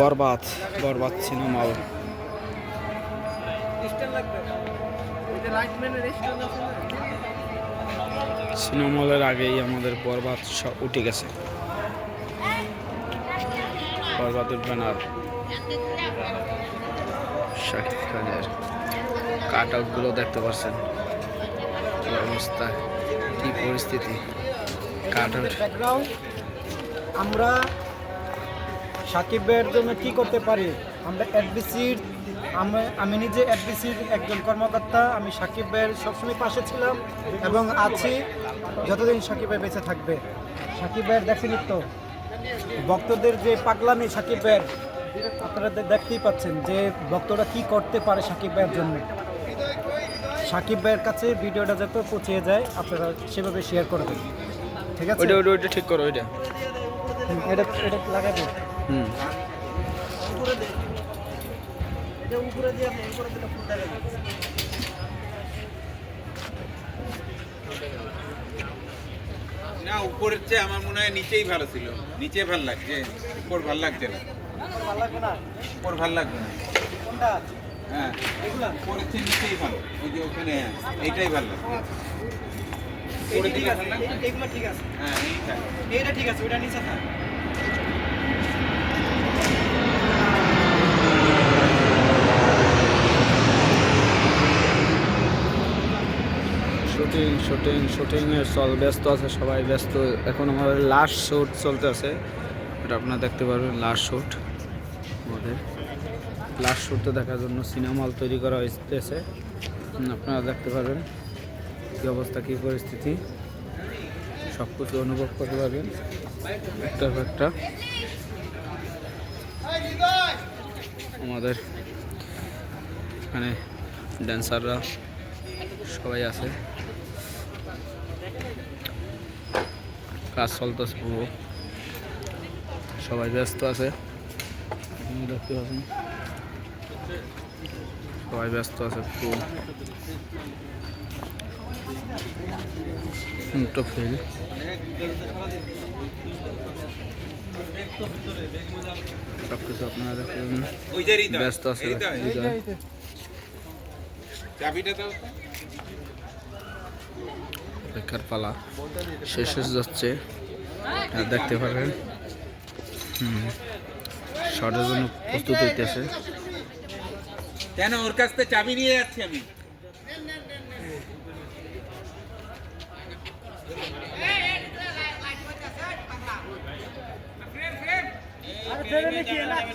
বরবাদ বরবাদ cinema hall. Cinema আগেই আমাদের বরবাদ উঠে গেছে। বরবাদের ব্যানার শাকিব খানের কাট আউটগুলো দেখতে পাচ্ছেন অবস্থা, কি পরিস্থিতি। কাট আউট আমরা সাকিবের জন্য কি করতে পারি? আমরা এফবিসির আমি নিজে এফবিসির একজন কর্মকর্তা, আমি সাকিব ভাইয়ের সবসময় পাশে ছিলাম এবং আছি, যতদিন সাকিব ভাই বেঁচে থাকবে। সাকিব ভাইয়ের দেখেনি তো ভক্তদের যে পাগলামি সাকিব ভাইয়ের আপনারা দেখতেই পাচ্ছেন যে ভক্তরা কি করতে পারে সাকিব ভাইয়ের জন্য। সাকিব ভাইয়ের কাছে ভিডিওটা যাতে পৌঁছে যায়, আপনারা সেভাবে শেয়ার করবেন ঠিক আছে? ওইটা ঠিক করো, ওইটা। এটা এটা লাগাবো। হুম। উপরে দে এটা উপরে দিয়ে আপনি উপরে দিলে ফুল না উপরের চেয়ে আমার মনে হয় নিচেই ভালো ছিল। নিচে ভালো লাগছে উপর ভালো লাগছে না। ভালো লাগবে না উপর ভালো লাগবে না। কোনটা হ্যাঁ এগুলা উপরের চেয়ে নিচেই ভালো। ওই যে ওখানে এইটাই ভালো লাগছে। এইটা ঠিক আছে ভালো লাগবে এই- এগুলো ঠিক আছে। হ্যাঁ এইটা ঠিক আছে ওটা নিচে থাক। শুটিং শুটিং শুটিং এর চল ব্যস্ত আছে সবাই ব্যস্ত। এখন আমাদের লাস্ট শুট চলতে আছে। এটা আপনারা দেখতে পারবেন লাস্ট শুট আমাদের। লাস্ট শুটটা দেখার জন্য সিনেমা হল তৈরি করা হয়েছে আপনারা দেখতে পারবেন। কী অবস্থা, কী পরিস্থিতি? সব কিছু অনুভব করতে পারবেন। একটার একটা। আমাদের এখানে ড্যান্সাররা সবাই আছে। কাজ চলতেছে পুরো। সবাই ব্যস্ত আছে। দেখতে পাচ্ছেন। সবাই ব্যস্ত আছে পুরো। তো ফেল। সব কিছু আপনারা ব্যস্ত আছে। অপেক্ষার পালা। শেষ হয়ে যাচ্ছে। দেখতে পারেন হুম। শটের জন্য প্রস্তুত হইতেছে। কেন ওর কাছ থেকে চাবি নিয়ে যাচ্ছি আমি? আর ফেরে নাকি